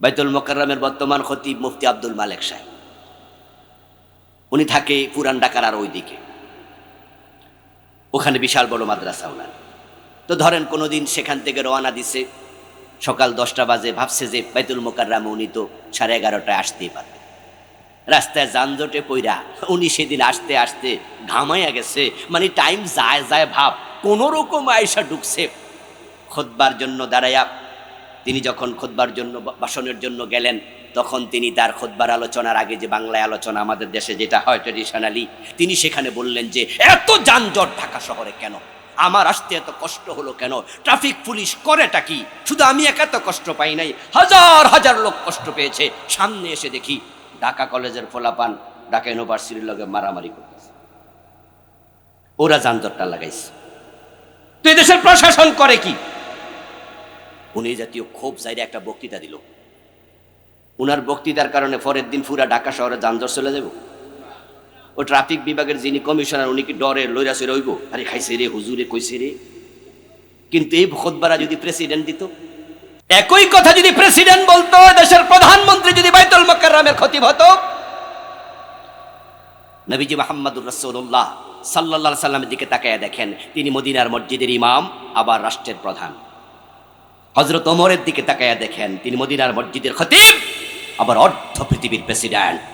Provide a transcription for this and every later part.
বাইতুল মোকাররমের বর্তমান খতিব মুফতি আব্দুল মালেক সাহেব। উনি থাকে পুরান ডাকার আর ওইদিকে। ওখানে বিশাল বড় মাদ্রাসা ওনার। তো ধরেন কোনোদিন সেখান থেকে রওনা দিছে, সকাল দশটা বাজে ভাবছে যে বাইতুল মোকাররামে উনি তো সাড়ে এগারোটায় আসতেই পারবে। রাস্তায় যানজটে পইরা উনি সেদিন আসতে আসতে ঘামাইয়া গেছে মানে টাইম যায় যায় ভাব, কোনো রকম আয়সা ঢুকছে। খোদবার জন্য দাঁড়াইয়া তিনি যখন খোদবার জন্য, ভাষণের জন্য গেলেন, তখন তিনি তার খোদবার আলোচনার আগে যে বাংলায় আলোচনা আমাদের দেশে যেটা হয় ট্রেডিশনালি তিনি সেখানে বললেন যে, এত যানজট ঢাকা শহরে কেন? আমার আসতে এত কষ্ট হলো কেন? ট্রাফিক পুলিশ করেটা কি? শুধু আমি একা তো কষ্ট পাই নাই। হাজার হাজার লোক কষ্ট পেয়েছে। সামনে এসে দেখি ঢাকা কলেজের ফোলাপান, ঢাকা ইউনিভার্সিটির লগে মারামারি করতেছে। ওরা যানজটটা লাগাইছে। তো এদেশের প্রশাসন করে কি? উনি জাতীয় ক্ষোভ চাইরে একটা বক্তৃতা দিল। উনার বক্তৃতার কারণে পরের দিন পুরা ঢাকা শহরে যানজট চলে যাব ও ট্রাফিক বিভাগের যিনি কমিশনার, উনি কি ডরে লইরা সে রইব? আরে খাইছে রে, হুজুরে কইছে রে। কিন্তু এই খোদবারা যদি প্রেসিডেন্ট দিত, একই কথা যদি প্রেসিডেন্ট বলতো, দেশের প্রধানমন্ত্রী যদি বাইতুল মক্কারামের খতিব হতো, নবীজি মাহমুদুর রসুল্লাহ সাল্লাহ সাল্লামের দিকে তাকায় দেখেন, তিনি মদিনার মসজিদের ইমাম, আবার রাষ্ট্রের প্রধান। হজরত ওমরের দিকে তাকাইয়া দেখেন, তিনি মদিনার মসজিদের খতিব, আবার অর্ধ পৃথিবীর প্রেসিডেন্ট।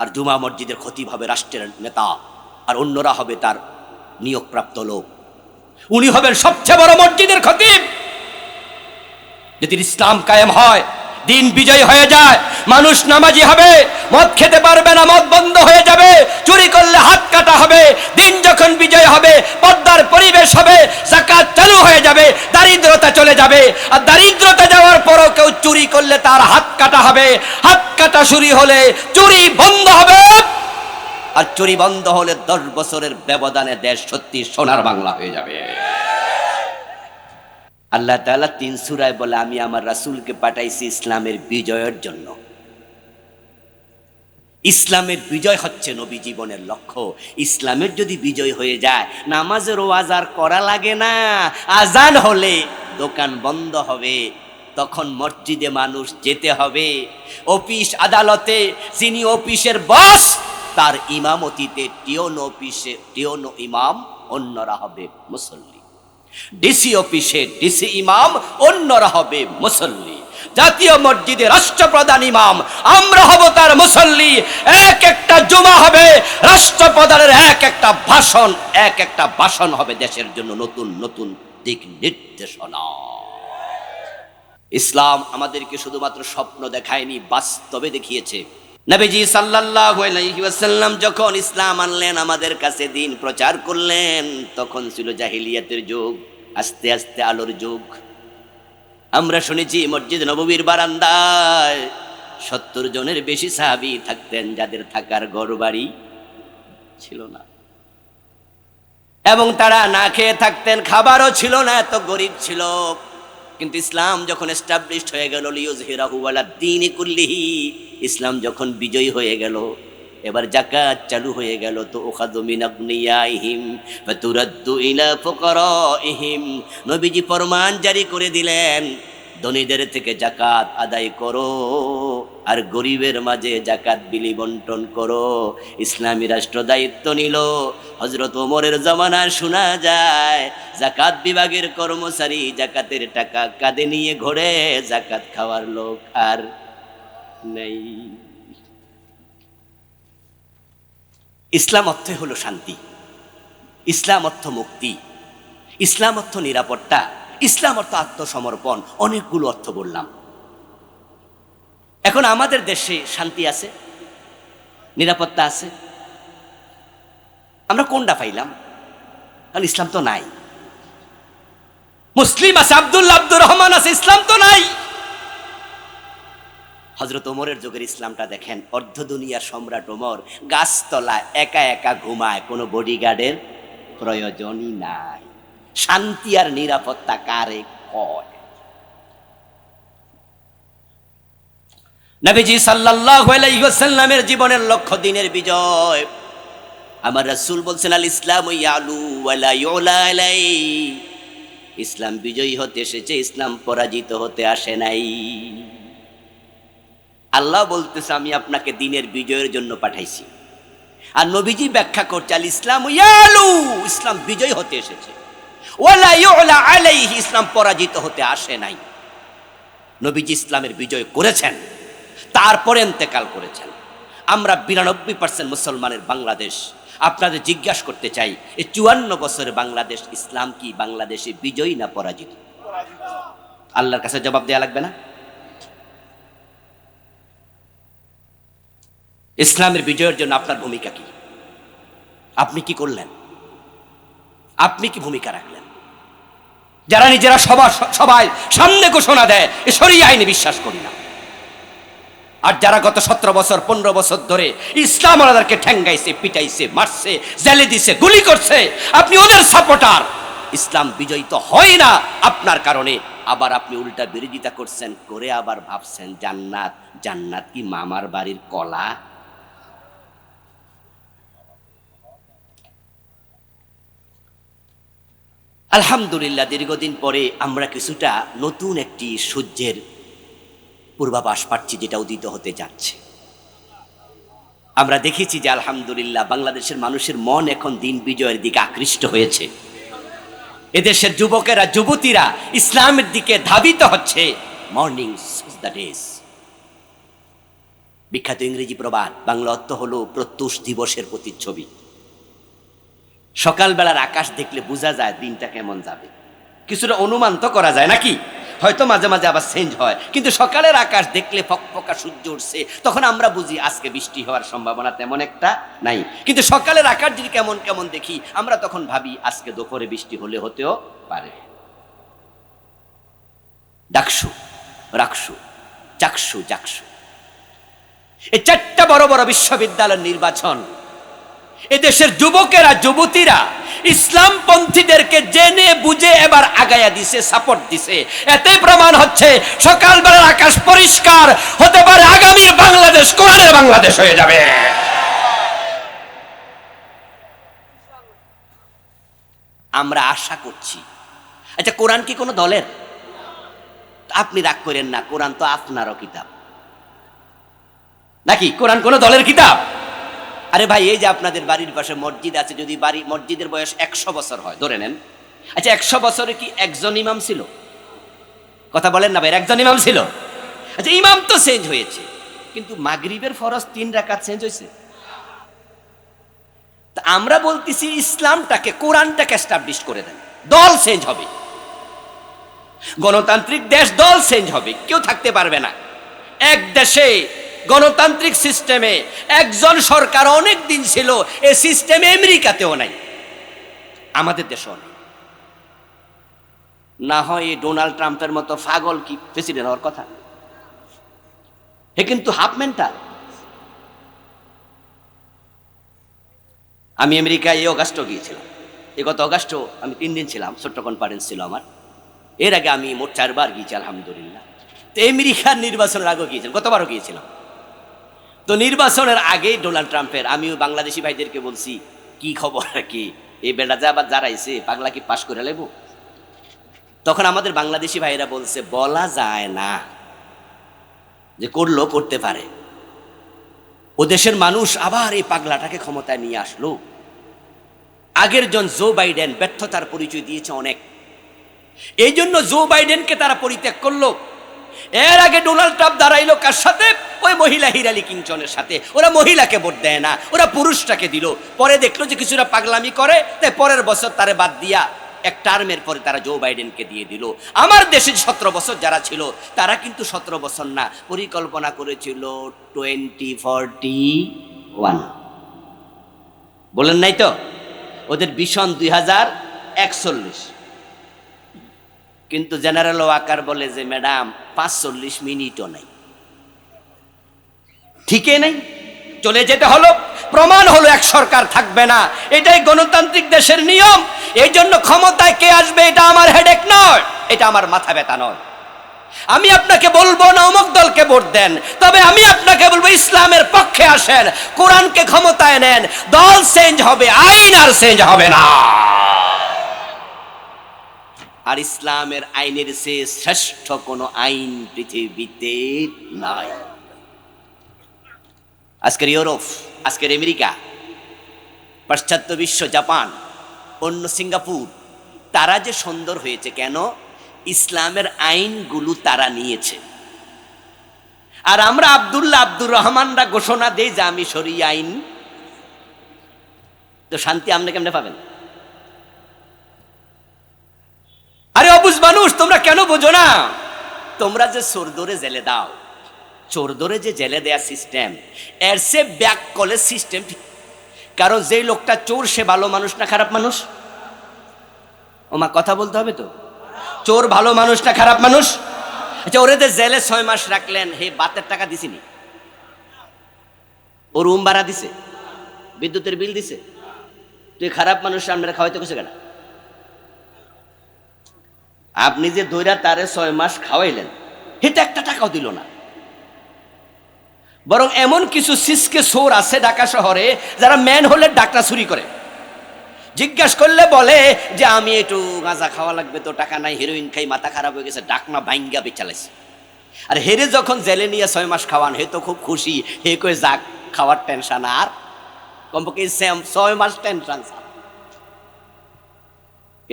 আর জুমা মসজিদের খতিব হবে রাষ্ট্রের নেতা, আর অন্যরা হবে তার নিয়োগপ্রাপ্ত লোক। উনি হবেন সবচেয়ে বড় মসজিদের খতিব। যদি ইসলাম কায়েম হয়, দিন বিজয় হয়ে যায় মানুষ নামাজি হবে, মদ খেতে পারবে না, মদ বন্ধ হয়ে যাবে, চুরি করলে হাত কাটা হবে, দিন যখন বিজয় হবে পদ্মার পরিবেশ হবে জাকাত চালু হয়ে যাবে, দারিদ্রতা চলে যাবে। আর দারিদ্রতা যাওয়ার পরও কেউ চুরি করলে তার হাত কাটা হবে। হাত কাটা শুরু হলে চুরি বন্ধ হবে। আর চুরি বন্ধ হলে দশ বছরের ব্যবধানে দেশ সত্যি সোনার বাংলা হয়ে যাবে। আল্লাহ তাআলা তিন সুরায় বলে, আমি আমার রাসূলকে পাঠাইছি ইসলামের বিজয়ের জন্য। ইসলামের বিজয় হচ্ছে নবী জীবনের লক্ষ্য। ইসলামের যদি বিজয় হয়ে যায়, নামাজের ওয়াজ করা লাগে না। আজান হলে দোকান বন্ধ হবে, তখন মসজিদে মানুষ যেতে হবে। অফিস আদালতে যিনি অফিসের বস, তার ইমামতিতে টিওন অফিসে টিওন ইমাম অন্যরা হবে মুসল্লি। ডিসি অফিসে ডিসি ইমাম অন্যরা হবে মুসল্লি। জাতীয় মসজিদে রাষ্ট্রপ্রধান ইমাম। আমরা হব তার মুসল্লি। এক একটা জমা হবে। রাষ্ট্রপ্রধানের এক একটা ভাষণ, এক একটা ভাষণ হবে দেশের জন্য নতুন নতুন দিক নির্দেশনা। ইসলাম আমাদেরকে শুধুমাত্র স্বপ্ন দেখায়নি, বাস্তবে দেখিয়েছে। নবীজি ওয়াসাল্লাম যখন ইসলাম আনলেন, আমাদের কাছে দিন প্রচার করলেন, তখন ছিল জাহিলিয়াতের যুগ, আস্তে আস্তে আলোর যুগ। আমরা শুনেছি মসজিদ নববীর বারান্দায় সত্তর জনের বেশি সাহাবী থাকতেন যাদের থাকার ঘর বাড়ি ছিল না। এবং তারা না খেয়ে থাকতেন, খাবারও ছিল না, এত গরিব ছিল। কিন্তু ইসলাম যখন এস্টাবলিশড হয়ে গেল লিউজহিরাহু আলা দ্বীনি কুল্লিহি, ইসলাম যখন বিজয়ী হয়ে গেল এবার জাকাত চালু হয়ে গেল। তো ওখাদু মিন আগনিয়াইহিম ফাতুরাদ্দু ইলা ফুকারাইহিম। নবীজি ফরমান জারি করে দিলেন, ধনীদের থেকে জাকাত আদায় করো, আর গরিবের মাঝে জাকাত বিলি বন্টন করো। ইসলামী রাষ্ট্র দায়িত্ব নিল। হজরত ওমরের জমানায় শোনা যায় জাকাত বিভাগের কর্মচারী জাকাতের টাকা কাঁধে নিয়ে ঘোরে জাকাত খাওয়ার লোক আর নেই। ইসলাম অর্থে হলো শান্তি। ইসলাম অর্থ মুক্তি। ইসলাম অর্থ নিরাপত্তা। ইসলাম অর্থ আত্মসমর্পণ। অনেকগুলো অর্থ বললাম। এখন আমাদের দেশে শান্তি আছে? নিরাপত্তা আছে? আমরা কোনটা পাইলাম? কারণ ইসলাম তো নাই। মুসলিম আছে, আব্দুল্লাহ, আব্দুর রহমান আছে, ইসলাম তো নাই। হজরত ওমরের যুগের ইসলামটা দেখেন। অর্ধ দুনিয়ার সম্রাট ওমর গাছতলা একা একা ঘুমায়। কোনো বডিগার্ডের প্রয়োজনই নাই। শান্তি আর নিরাপত্তা কারে কয়? নবীজি ওয়াসাল্লামের জীবনের লক্ষ্য দিনের বিজয়। আমার রাসূল বলছেন, আল ইসলাম ইসলাম বিজয়ী হতে এসেছে, ইসলাম পরাজিত হতে আসে নাই। আল্লাহ বলতেছে, আমি আপনাকে দিনের বিজয়ের জন্য পাঠাইছি। আর নবীজি ব্যাখ্যা করছে, আল ইসলাম ইয়ালু ইসলাম বিজয় হতে এসেছে। ওয়ালা ইউলা আলাইহি ইসলাম পরাজিত হতে আসে নাই। নবীজি ইসলামের বিজয় করেছেন, তারপরে ইন্তেকাল করেছেন। আমরা বিরানব্বই পার্সেন্ট মুসলমানের বাংলাদেশ, আপনাদের জিজ্ঞাসা করতে চাই এই চুয়ান্ন বছরের বাংলাদেশ ইসলাম কি বাংলাদেশে বিজয়ী না পরাজিত? আল্লাহর কাছে জবাব দেওয়া লাগবে না? ইসলামের বিজয়ের জন্য আপনার ভূমিকা কি? আপনি কি করলেন? আপনি কি ভূমিকা রাখলেন? যারা নিজেরা সবার সবাই সামনে ঘোষণা দেয়, এ আইনে বিশ্বাস করি না। আর যারা গত সতেরো বছর, পনেরো বছর ধরে ইসলাম আলাদারকে ঠ্যাঙ্গাইছে পিটাইছে, মারছে, জেলে দিছে, গুলি করছে, আপনি ওদের সাপোর্টার ইসলাম বিজয়ী তো হয় না আপনার কারণে। আবার আপনি উল্টা বিরোধিতা করছেন, করে আবার ভাবছেন, জান্নাত জান্নাত কি মামার বাড়ির কলা? আলহামদুলিল্লাহ, দীর্ঘদিন পরে আমরা কিছুটা নতুন একটি সূর্যের পূর্বাভাস পাচ্ছি, যেটা উদিত হতে যাচ্ছে। আমরা দেখেছি যে আলহামদুলিল্লাহ বাংলাদেশের মানুষের মন এখন দিন বিজয়ের দিকে আকৃষ্ট হয়েছে। এদেশের যুবকেরা, যুবতীরা ইসলামের দিকে ধাবিত হচ্ছে। মর্নিং বিখ্যাত ইংরেজি প্রবাদ, বাংলা অর্থ হলো প্রত্যুষ দিবসের প্রতিচ্ছবি। সকালবেলার আকাশ দেখলে বোঝা যায় দিনটা কেমন যাবে। কিছুটা অনুমান তো করা যায় নাকি? হয়তো মাঝে মাঝে আবার চেঞ্জ হয়। কিন্তু সকালের আকাশ দেখলে ফকফকা সূর্য উঠছে, তখন আমরা বুঝি আজকে বৃষ্টি হওয়ার সম্ভাবনা তেমন একটা নাই। কিন্তু সকালের আকাশ যদি কেমন কেমন দেখি, আমরা তখন ভাবি আজকে দুপুরে বৃষ্টি হলে হতেও পারে। ডাকসু, রাকসু, চাকসু, জাকসু। এই চারটা বড় বড় বিশ্ববিদ্যালয়ের নির্বাচন এদেশের যুবকেরা, যুবতীরা ইসলাম পন্থীদেরকে জেনে, বুঝে এবার আগায়া দিছে সাপোর্ট দিছে। এতে প্রমাণ হচ্ছে সকালবেলার আকাশ পরিষ্কার, হতে পারে আগামীর বাংলাদেশ, কোরআনের বাংলাদেশ হয়ে যাবে। আমরা আশা করছি। আচ্ছা কোরআন কি কোনো দলের? আপনি রাগ করেন না, কোরআন তো আপনারও কিতাব। নাকি কোরআন কোন দলের কিতাব? আরে ভাই, এই যে আপনাদের বাড়ির পাশে মসজিদ আছে, যদি বাড়ি, মসজিদের বয়স একশো বছর হয়, ধরে নেন। আচ্ছা একশো বছরে কি একজন ইমাম ছিল? কথা বলেন না ভাই, একজন ইমাম ছিল। আচ্ছা ইমাম তো চেঞ্জ হয়েছে, কিন্তু মাগরিবের ফরজ তিন রাকাত চেঞ্জ হয়েছে। তা আমরা বলতেছি ইসলামটাকে, কোরআনটাকে এস্টাবলিশ করে দেন, দল চেঞ্জ হবে। গণতান্ত্রিক দেশ দল চেঞ্জ হবে, কেউ থাকতে পারবে না। এক দেশে গণতান্ত্রিক সিস্টেমে একজন সরকার অনেক দিন ছিল এই সিস্টেম আমেরিকাতেও নাই, আমাদের দেশেও নেই। না হয় এই ডোনাল্ড ট্রাম্পের মতো পাগল কি প্রেসিডেন্ট হওয়ার কথা? হে কিন্তু হাফ মেন্টাল। আমি আমেরিকায় এই অগাস্টও গিয়েছিলাম। এ গত অগাস্টও আমি তিন দিন ছিলাম, ছোট্ট কনফারেন্স ছিল আমার। এর আগে আমি মোট চারবার গিয়েছি, আলহামদুলিল্লাহ। তো আমেরিকার নির্বাচনের আগেও গিয়েছিলাম, গতবারও গিয়েছিলাম। তো নির্বাচনের আগেই ডোনাল্ড ট্রাম্পের, আমিও বাংলাদেশি ভাইদেরকে বলছি, কি খবর কি এই বেটা যা আবার যারা পাগলা কি পাশ করে লেবো? তখন আমাদের বাংলাদেশি ভাইরা বলছে, বলা যায় না যে করল, করতে পারে। ও দেশের মানুষ আবার এই পাগলাটাকে ক্ষমতায় নিয়ে আসলো। আগের জন জো বাইডেন ব্যর্থতার পরিচয় দিয়েছে অনেক। এই জন্য জো বাইডেনকে তারা পরিত্যাগ করল। এর আগে ডোনাল্ড ট্রাম্প দাঁড়াইলো কার সাথে? ওই মহিলা হিরালি কিংচনের সাথে। ওরা মহিলাকে ভোট দেয় না, ওরা পুরুষটাকে দিল। পরে দেখল যে কিছুটা পাগলামি করে, তাই পরের বছর তারে বাদ দিয়া এক টার্মের পরে তারা জো বাইডেনকে দিয়ে দিল। আমার দেশে সতেরো বছর যারা ছিল, তারা কিন্তু সতেরো বছর না, পরিকল্পনা করেছিল টোয়েন্টি ফর্টি ওয়ান। বলেন নাই তো? ওদের ভীষণ দুই হাজার একচল্লিশ। কিন্তু জেনারেল ওয়াকার বলে যে, ম্যাডাম, পাঁচচল্লিশ মিনিটও নাই। ঠিকই নেই? চলে যেতে হলো। প্রমাণ হলো এক সরকার থাকবে না। এটাই গণতান্ত্রিক দেশের নিয়ম। এই জন্য ক্ষমতায় কে আসবে, এটা আমার হেডেক নয়। এটা আমার মাথা ব্যথা নয়। আমি আপনাকে বলব না, অমুক দলকে ভোট দেন। তবে আমি আপনাকে বলব, ইসলামের পক্ষে আসেন। কোরআনকে ক্ষমতায় নেন। দল চেঞ্জ হবে, আইন আর চেঞ্জ হবে না। আর ইসলামের আইনের সে শ্রেষ্ঠ কোনো আইন পৃথিবীতে নাই। আজকের ইউরোপ, আজকের আমেরিকা, পাশ্চাত্য বিশ্ব, জাপান, অন্য সিঙ্গাপুর, তারা যে সুন্দর হয়েছে কেন? ইসলামের আইনগুলো তারা নিয়েছে। আর আমরা আব্দুল্লাহ আব্দুর রহমানরা ঘোষণা দেই যে আমি সরি আইন। তো শান্তি আপনি কেমনে পাবেন? অবুজ মানুষ, তোমরা কেন বোঝো না? তোমরা যে চোর ধরে জেলে দাও, চোর ধরে যে জেলে দেয়া সিস্টেম এর সে ব্যাক কলেজ সিস্টেম কারণ যেই লোকটা চোর, সে ভালো মানুষ না খারাপ মানুষ? ওমা, কথা বলতে হবে তো? চোর ভালো মানুষ না খারাপ মানুষ? আচ্ছা ওরে জেলে ছয় মাস রাখলেন, হে বাতের টাকা দিছিনি? ও রুম ভাড়া দিছে? বিদ্যুতের বিল দিছে? তুই খারাপ মানুষ আমরা খাওয়াইতে কিছু কেনা? আপনি যে দৈরা তারে ছয় মাস খাওয়াইলেন, হেটা একটা টাকাও দিল না। বরং এমন কিছু সিসকে সোর আছে ঢাকা শহরে, যারা ম্যান হলে ডাকটা চুরি করে। জিজ্ঞাসা করলে বলে যে, আমি একটু গাঁজা খাওয়া লাগবে তো, টাকা নাই হিরোইন খাই, মাথা খারাপ হয়ে গেছে, ডাকনা বাইঙ্গা বেচালাইছে আর হেরে যখন জেলে নিয়ে ছয় মাস খাওয়ান, হে তো খুব খুশি, হে কয়ে যাক, খাওয়ার টেনশন আর? কমপক্ষে ছয় মাস টেনশন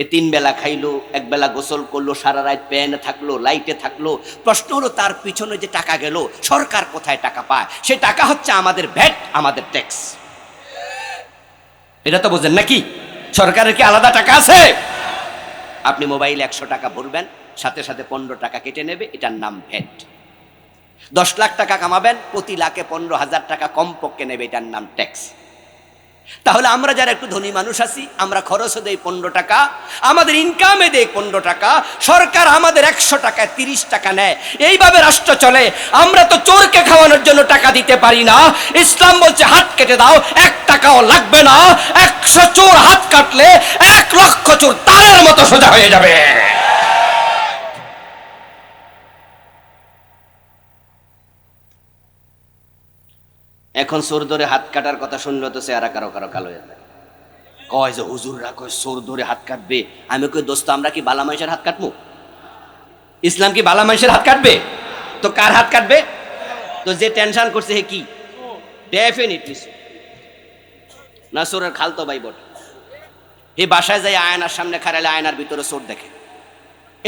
এ তিন বেলা খাইলো, এক বেলা গোসল করল, সারা রাত প্যানে থাকল, লাইটে থাকল। প্রশ্ন হলো, তার পিছনে যে টাকা গেল, সরকার কোথায় টাকা পায়? সে টাকা হচ্ছে আমাদের ভ্যাট, আমাদের ট্যাক্স। এটা তো বোঝেন নাকি? সরকারের কি আলাদা টাকা আছে? আপনি মোবাইল একশো টাকা ভরবেন, সাথে সাথে পনেরো টাকা কেটে নেবে, এটার নাম ভ্যাট। দশ লাখ টাকা কামাবেন, প্রতি লাখে পনেরো হাজার টাকা কমপক্ষে নেবে, এটার নাম ট্যাক্স। তাহলে আমরা যারা একটু ধনী মানুষ আছি, আমরা খরচও দেই পনেরো টাকা, আমাদের ইনকামে দেই পনেরো টাকা, সরকার আমাদের একশো টাকায় তিরিশ টাকা নেয়। এইভাবে রাষ্ট্র চলে। আমরা তো চোরকে খাওয়ানোর জন্য টাকা দিতে পারি না। ইসলাম বলছে, হাত কেটে দাও, এক টাকাও লাগবে না। একশো চোর হাত কাটলে এক লক্ষ চোর তারের মতো সোজা হয়ে যাবে। এখন সোর ধরে হাত কাটার কথা শুনলে তো চেহারা কারও কারও কালো হয়ে যায় কয় যে, হুজুররা কয় সোর ধরে হাত কাটবে? আমি কই, দোস্ত, আমরা কি বালা মানুষের হাত কাটবো? ইসলাম কি বালা মানুষের হাত কাটবে? তো কার হাত কাটবে? তো যে টেনশন করছে হে কি? ডেফিনেটলি না, চোরের খালতো ভাই বটে। হে বাসায় যাই আয়নার সামনে খারালে আয়নার ভিতরে সোর দেখে।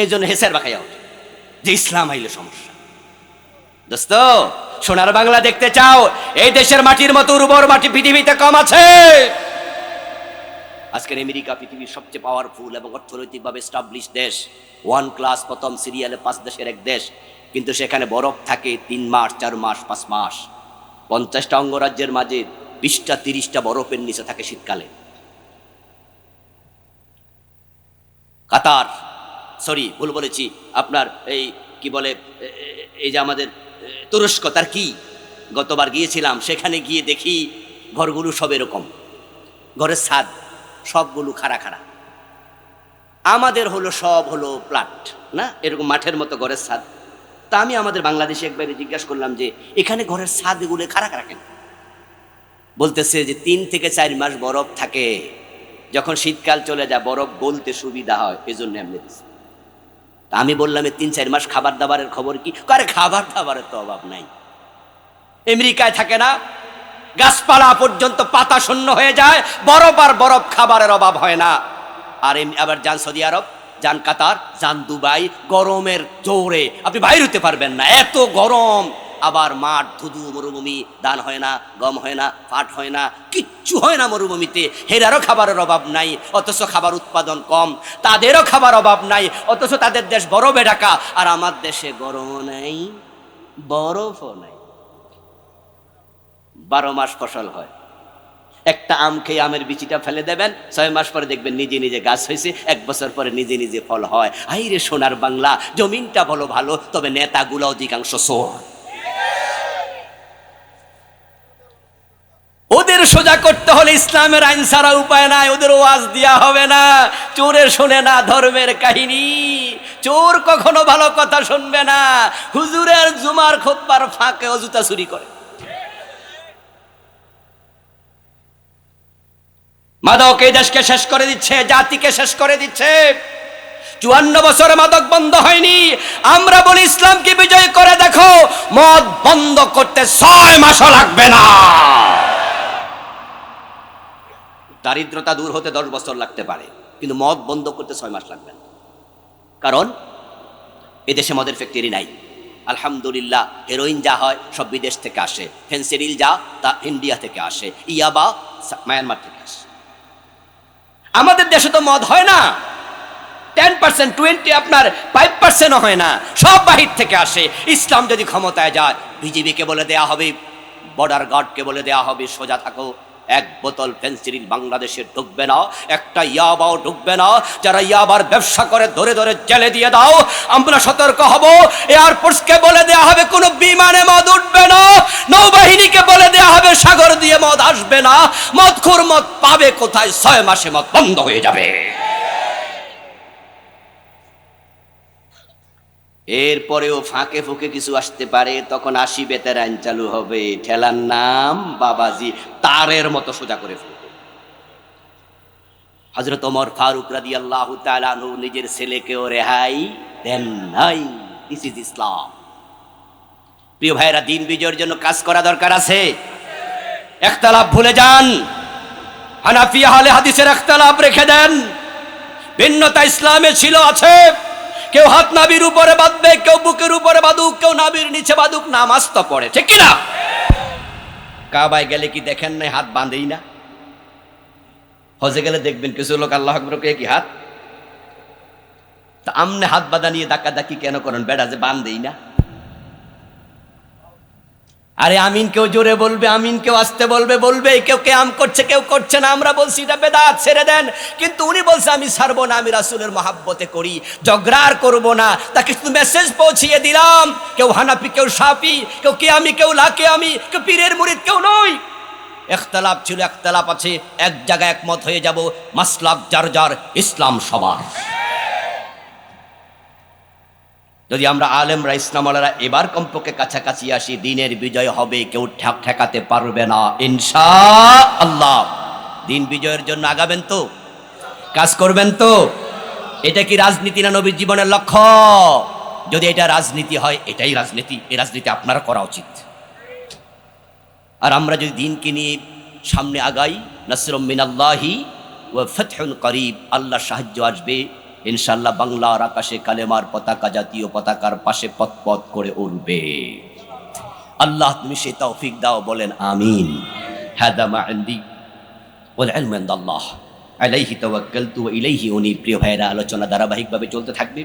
এই জন্য হেসের বাখাইয়া ওঠে। যে ইসলাম আইলে সমস্যা। দোস্ত, সোনার বাংলা দেখতে চাও? এই দেশের মাটির মতো উর্বর মাটি পৃথিবীতে কম আছে। আজকের আমেরিকা পৃথিবীর সবচেয়ে পাওয়ারফুল এবং অর্থনৈতিকভাবে স্টাবলিশ দেশ। ওয়ান ক্লাস প্রথম সিরিয়ালে পাঁচ দেশের এক দেশ। কিন্তু সেখানে বরফ থাকে তিন মাস, চার মাস, পাঁচ মাস। পঞ্চাশটা অঙ্গরাজ্যের মাঝে বিশটা, তিরিশটা বরফের নিচে থাকে শীতকালে। কাতার সরি ভুল বলেছি। আপনার এই, কি বলে এই যে আমাদের তুরস্ক, তার কি? গতবার গিয়েছিলাম, সেখানে গিয়ে দেখি ঘরগুলো সব এরকম। ঘরের ছাদ, সবগুলো খাড়া খাড়া। আমাদের হলো, সব হলো প্লাট, না? এরকম মাঠের মতো ঘরের ছাদ। তা আমি আমাদের বাংলাদেশে একবারে জিজ্ঞাসা করলাম যে, এখানে ঘরের ছাদগুলো খাড়া খাড়া কেন? বলতেছে যে, তিন থেকে চার মাস বরফ থাকে। যখন শীতকাল চলে যায়, বরফ গলতে সুবিধা হয়, এজন্য এমনি দিচ্ছে তা আমি বললাম এই তিন চার মাস খাবার দাবারের খবর কি? আরে খাবার দাবারের তো অভাব নাই। আমেরিকায় থাকে না, গাছপালা পর্যন্ত পাতা শূন্য হয়ে যায়, বরফ আর বরফ খাবারের অভাব হয় না। আর আবার যান সৌদি আরব, যান কাতার, যান দুবাই, গরমের জোরে। আপনি বাইর হতে পারবেন না, এত গরম। আবার মাঠ ধুধু মরুভূমি ধান হয় না, গম হয় না, পাট হয় না, কিচ্ছু হয় না মরুভূমিতে। হেরারও খাবারের অভাব নাই, অথচ খাবার উৎপাদন কম। তাদেরও খাবার অভাব নাই, অথচ তাদের দেশ বরফে ঢাকা আর আমার দেশে গরমও নেই, বরফও নেই। বারো মাস ফসল হয়। একটা আম খেয়ে আমের বিচিটা ফেলে দেবেন, ছয় মাস পরে দেখবেন নিজে নিজে গাছ হয়েছে, এক বছর পরে নিজে নিজে ফল হয়। আই রে সোনার বাংলা, জমিনটা বলো ভালো, তবে নেতাগুলো অধিকাংশ সোর ওদের সোজা করতে হলে ইসলামের আইন ছাড়া উপায় নাই, ওদের ওয়াজ দেওয়া হবে না। চোরের শোনে না ধর্মের কাহিনী। চোর কখনো ভালো কথা শুনবে না। হুজুরের জুমার খোদ্বার ফাঁকে অজুতা চুরি করে। মাদক এই দেশকে শেষ করে দিচ্ছে, জাতিকে শেষ করে দিচ্ছে। চুয়ান্ন বছরে মাদক বন্ধ হয়নি। আমরা বলি, ইসলামকে বিজয় করে দেখো, মদ বন্ধ করতে ছয় মাসও লাগবে না। দারিদ্রতা দূর হতে দশ বছর লাগতে পারে, কিন্তু মদ বন্ধ করতে ছয় মাস লাগবে না। কারণ, এদেশে মদের ফ্যাক্টরি নাই। আলহামদুলিল্লাহ হেরোইন যা হয় সব বিদেশ থেকে আসে। ফেন্সিডিল যা, তা ইন্ডিয়া থেকে আসে। ইয়াবা মায়ানমার থেকে আসে। আমাদের দেশে তো মদ হয় না। টেন পার্সেন্ট টোয়েন্টি আপনার ফাইভ পার্সেন্টও হয় না। সব বাহির থেকে আসে। ইসলাম যদি ক্ষমতায় যায়, বিজেপিকে বলে দেয়া হবে বর্ডার গার্ডকে বলে দেয়া হবে, সোজা থাকো। এক বোতল ফেন্সিডিল বাংলাদেশে ঢুকবে না, একটা ইয়াবাও ঢুকবে না। যারা ইয়াবার ব্যবসা করে, ধরে ধরে জেলে দিয়ে দাও। আমরা সতর্ক হব। এয়ারফোর্সকে বলে দেয়া হবে, কোনো বিমানে মদ উঠবে না। নৌবাহিনীকে বলে দেয়া হবে, সাগর দিয়ে মদ আসবে না। মদ খুর মদ পাবে কোথায়? ছয় মাসে মদ বন্ধ হয়ে যাবে। এরপরেও ফাঁকে ফুঁকে কিছু আসতে পারে, তখন আশি বেতের আইন চালু হবে। ঠেলার নাম বাবাজি, তারের মতো সোজা করে ফেলবে। হজরত ওমর ফারুক রাদি আল্লাহ তালু নিজের ছেলেকেও রেহাই দেন নাই। দিস ইজ ইসলাম প্রিয় ভাইরা দিন বিজয়ের জন্য কাজ করা দরকার আছে। একতালাপ ভুলে যান। হানাফিয়া হলে হাদিসের একতালাপ রেখে দেন। ভিন্নতা ইসলামে ছিল, আছে। কেউ হাত নাবির উপরে বাঁধবে, কেউ বুকের উপরে বাঁধুক, কেউ নাবির নিচে বাঁধুক, নামাজ তো পড়ে, ঠিক কিনা? কাবায় গেলে কি দেখেন নাই হাত বাঁধেই না? হজে গেলে দেখবেন কিছু লোক আল্লাহ আকবরকে কি হাত? তা আমনে হাত বাঁধা নিয়ে ডাকা ডাকি কেন করেন? বেড়া যে বাঁধেই না। আরে আমিন কেউ জোরে বলবে, আমিন কেউ আসতে বলবে বলবে কেউ কে আম করছে, কেউ করছে না। আমরা বলছি, এটা বেদাত, ছেড়ে দেন। কিন্তু উনি বলছে, আমি ছাড়বো না, আমি রাসুলের মহাব্বতে করি জগরার করব না। তাকে শুধু মেসেজ পৌঁছিয়ে দিলাম, কেউ হানাপি কেউ সাপি কেউ কে আমি কেউ লাকে আমি কেউ পীরের মুরিদ, কেউ নই। একতলাপ ছিল, একতলাপ আছে, এক জায়গায় একমত হয়ে যাব মাসলাক যার যার, ইসলাম সবার। যদি আমরা আলেমরা ইসলামালারা এবার কমপক্ষে কাছাকাছি আসি, দিনের বিজয় হবে, কেউ ঠেক ঠেকাতে পারবে না ইনশা আল্লাহ দিন বিজয়ের জন্য আগাবেন তো? কাজ করবেন তো? এটা কি রাজনীতি না নবীর জীবনের লক্ষ্য? যদি এটা রাজনীতি হয়, এটাই রাজনীতি এই রাজনীতি আপনারা করা উচিত। আর আমরা যদি দিনকে নিয়ে সামনে আগাই, নসরম মিনাল্লাহি ও ফতহুন করিব আল্লাহ সাহায্য আসবে। ইনশাল্লাহ বাংলার আকাশে কালেমার পতাকা, জাতীয় পতাকার পাশে পথ পথ করে উঠবে আল্লাহ, তুমি সে তৌফিক দাও, বলেন আমিন। ইলমু ইনদাল্লাহ। আলাইহি তাওয়াক্কালতু ওয়া ইলাইহি উনি প্রিয় ভাইরা আলোচনা ধারাবাহিকভাবে চলতে থাকবে।